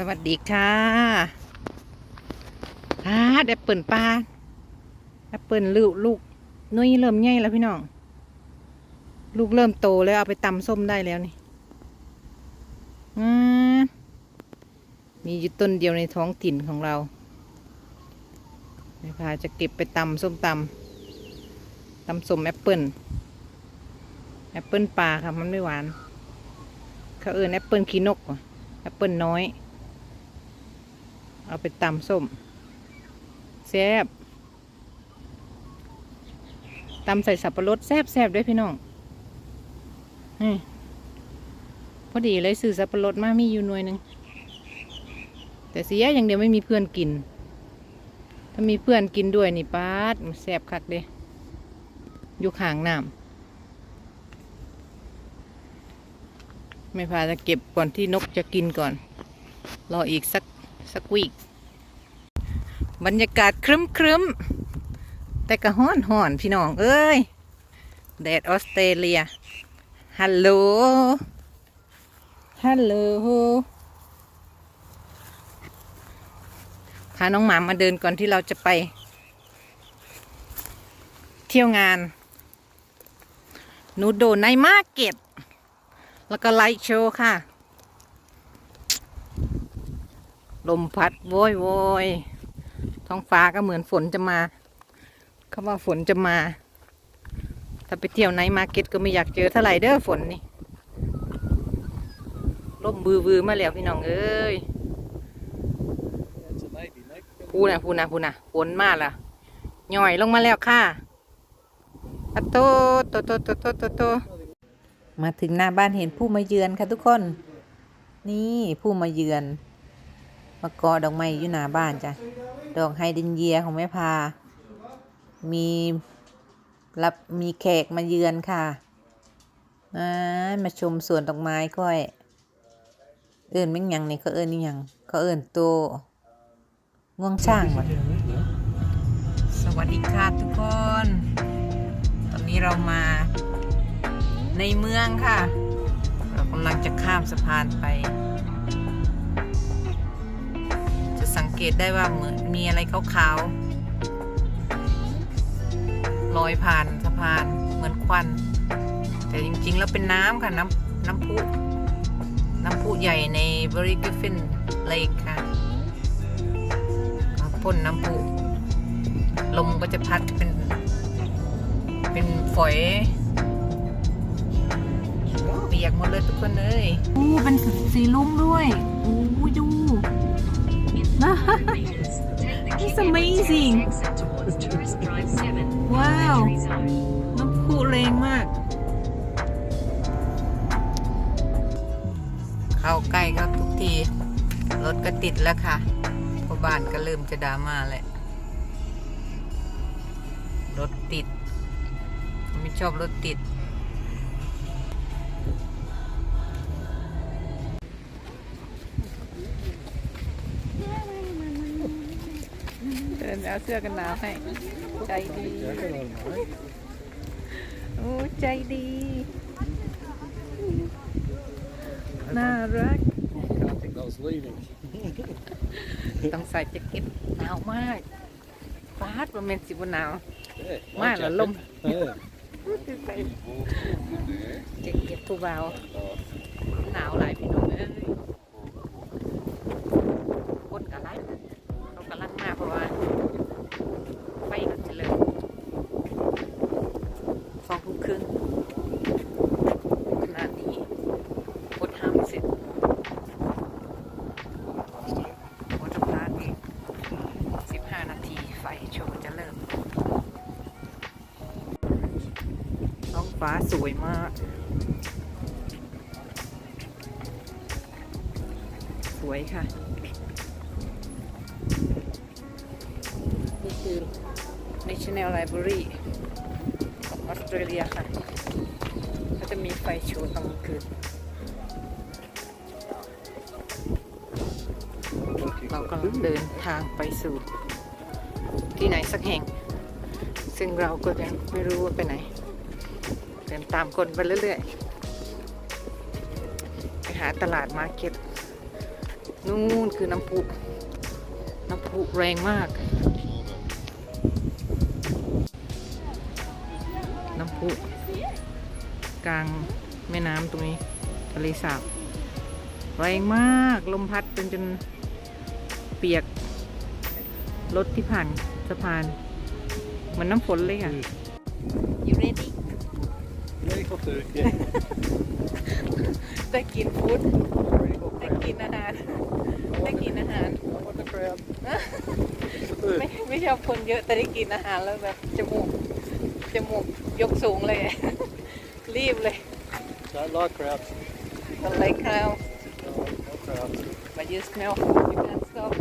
สวัสดีค่ะอาแอปเปิลปลาแอปเปิลลูกลูกนุ้ยเริ่มใหญ่แล้วพี่น้อง ลูกเริ่มโตแล้วเอาไปตำส้มได้แล้วนี่อ่ามีอยู่ต้นเดียวในท้องถิ่นของเราพาจะเก็บไปตำส้มตำตำส้มแอปเปิลแอปเปิลปลาค่ะมันไม่หวานเขาเอินแอปเปิลขี้นกแอปเปิลน้อย เอาไปตำส้มแซ่บตำใส่สับปะรดแซ่บแซ่บด้วยพี่น้องนี่พอดีเลยซื้อสับปะรดมามีอยู่หน่วยหนึ่งแต่เสียอย่างเดียวไม่มีเพื่อนกิน ถ้ามีเพื่อนกินด้วยนี่ป้าดแซ่บคักเด้อยู่ข้างน้ำไม่พาจะเก็บก่อนที่นกจะกินก่อน รออีกสัก สกวีกบรรยากาศครึ้มครึ้มๆแต่ก็ห้อนห่อนพี่น้อง เอ้ย แดดออสเตรเลีย ฮัลโหล ฮัลโหล พาน้องหมามาเดินก่อนที่เราจะไป เที่ยวงานนูโดในมาร์เก็ต แล้วก็ไลท์โชว์ค่ะ ลมพัดโวยโวยท้องฟ้าก็เหมือนฝนจะมาเขาว่าฝนจะมา ถ้าไปเที่ยวไนมาร์เก็ตก็ไม่อยากเจอเท่าไหร่เด้อฝนนี่ลมบือบือมาแล้วพี่น้องเอ้ยพูนะพูนะพูนะฝนมาละย่อยลงมาแล้วค่ะอะโตโตโตโตโตโตโตมาถึงหน้าบ้านเห็นผู้มาเยือนค่ะทุกคน นี่ผู้มาเยือน มาเกาะดอกไม้อยู่หน้าบ้านจ้ะ ดอกไฮเดรนเยียของแม่พา มีรับมีแขกมาเยือนค่ะอ่ามาชมสวนดอกไม้ก้อย เอิญไม่งยังนี่เขาเอิญนี่ยังเขาเอิญโตง่วงช่างวะสวัสดีค่ะทุกคน ตอนนี้เรามาในเมืองค่ะ เรากำลังจะข้ามสะพานไป เกตได้ว่าเหมือนมีอะไรขาวๆลอยผ่านสะพานเหมือนควัน แต่จริงๆ แล้วเป็นน้ำค่ะ น้ำน้ำพุน้ำพุใหญ่ในบริกิฟินเลกค่ะพ่นน้ำพุลมก็จะพัดเป็นเป็นฝอยเปียกหมดเลยทุกคนเลยโอ้เป็นสีลุ้งด้วย It's amazing ว้าว น้ำพุแรงมาก เข้าใกล้ก็ทุกที รถก็ติดแล้วค่ะเพราะบ้านก็เริ่มจะดราม่าแหละ รถติด ไม่ชอบรถติด สื้อกันหนาวให้ ใจดีโอ้ใจดี น่ารัก Can't think I was leaving. ต้องใส่แจ็คเก็ตหนาวมากฟาดประมาณสิบหนาว Yeah, Mine my là jacket. lum. Yeah. ใส่แจ็คเก็ตผู้เบาหนาวหลายพี่น้องเอ้ยคนกำลังเรากำลังมาเพราะว่าไฟก็จะเริ่มสองทุ่มครึ่งขนาดนี้กดห้ามเสร็จวอเตอร์พาร์คสิบห้านาที ไฟโชว์จะเริ่ม ท้อง ฟ้าสวยมาก สวยค่ะ นี่คือ National Library ของออสเตรเลียค่ะ ก็จะมีไฟโชว์ตอนกลางคืนเรากำลังเดินทางไปสู่ที่ไหนสักแห่ง ซึ่งเราก็ยังไม่รู้ว่าไปไหน ดินตามคนไปเรื่อยๆ ไปหาตลาดมาเก็ตนู่นคือน้ำพุ น้ำพุแรงมาก น้ำพุ กลางแม่น้ำตรงนี้ทะเลสาบแรงมากลมพัดจนจนเปียก รถที่ผ่านสะพาน เหมือนน้ำฝนเลยค่ะ You ready Ready for turkey. ได้กินฟู้ด Ready for ได้ crab. กินอาหารได้กินอาหาร I want the crab. ไม่ไม่ชอบคนเยอะแต่ได้กินอาหารแล้วแบบจมูกจมูกยกสูงเลย รีบเลย Don't like crabs. คนไล่ข้าว No, no crabs. but you smell food you can't stop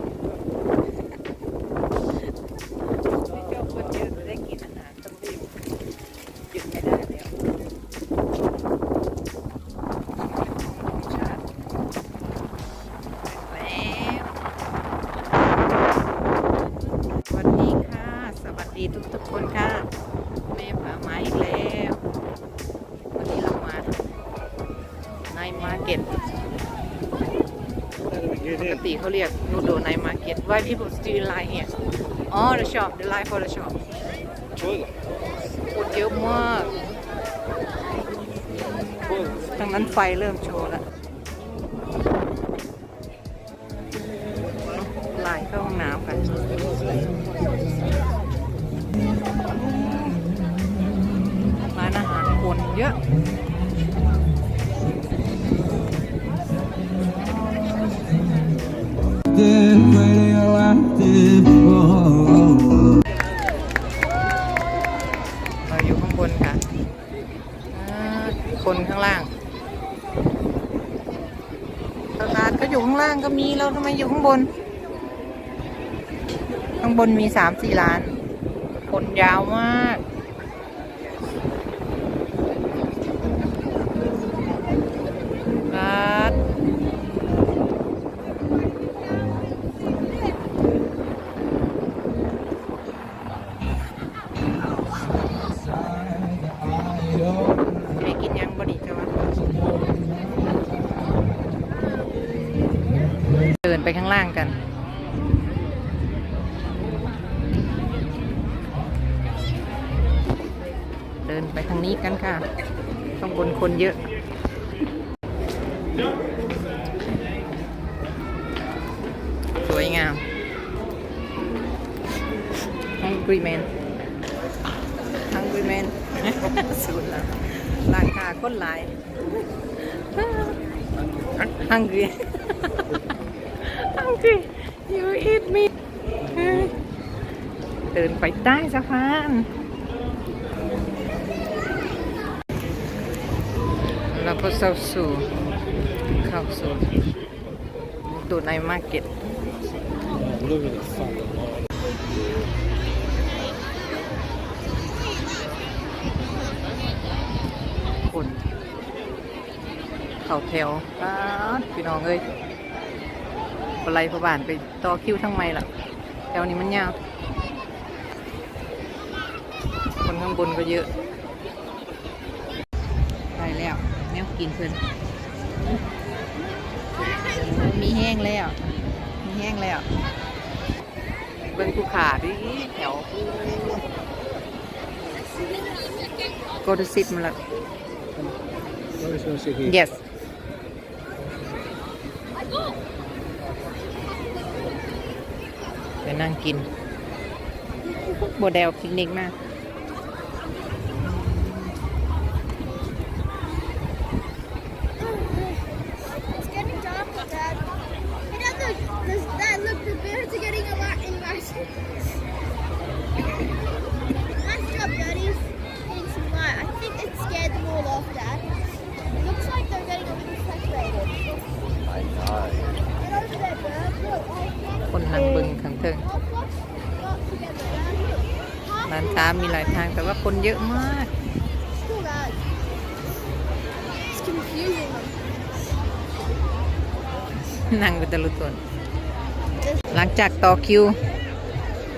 เขาเรียกนูโดในมาร์เก็ต why people still line here อ๋อ the shop the line for the shop Toilet. คนเยอะมาก Toilet. ทางนั้นไฟเริ่มโชว์แล้วลน์เข้าห้องน้ำกันร้านอาหารคนเยอะี้เราทำไมอยู่ข้างบน ข้างบนมีสามสี่ร้าน คนยาวมากร้าางล่างกัน เดินไปทางนี้กันค่ะข้างบนคนเยอะสวยงาม Hungry man Hungry man สุดละราคาคนหลาย Hungry you eat me เดินไปใต้สะพานเราก็เข้าสู่เข้าสู่ตัวในมาร์เก็ตคน เขาแถวป๊าพี่น้องเอ้ย ปลายพระบานไปต่อคิวทั้งไม่ล่ะแถวนี้มันยาวคนข้างบนก็เยอะได้แล้วแนวกินเพิ่นมีแห้งแล้ว มีแห้งแล้วเบิ่งภูขาดิแถว go to sit มาละ yes ไปนั่งกินโบเดลปิกนิกมาก มีหลายทางแต่ว่าคนเยอะมาก นั่งไปต่ละตัวหลังจากต่อคิว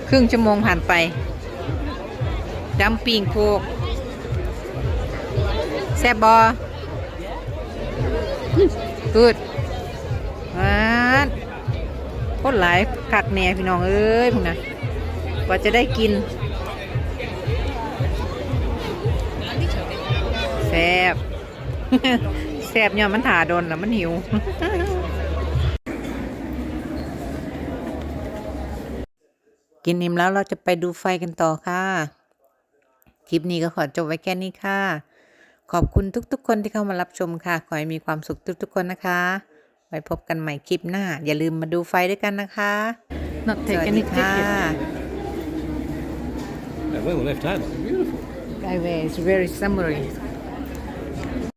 ครึ่งชั่วโมงผ่านไปดัมปิงโคกแซบบอกูดวานคนหลายคักแน่พี่น้องเอ้ยพวกนะกว่าจะได้กิน บแซ่บเนี่ยมันถาโดนแล้วมันหิว กินอิ่มแล้วเราจะไปดูไฟกันต่อค่ะ คลิปนี้ก็ขอจบไว้แค่นี้ค่ะ ขอบคุณทุกๆ คนที่เข้ามารับชมค่ะ ขอให้มีความสุขทุกๆ คนนะคะ ไว้พบกันใหม่คลิปหน้า อย่าลืมมาดูไฟด้วยกันนะคะ Not ส take วัส any ดีค่ะ ticket. Yeah, well left hand. Beautiful. Highway is very summery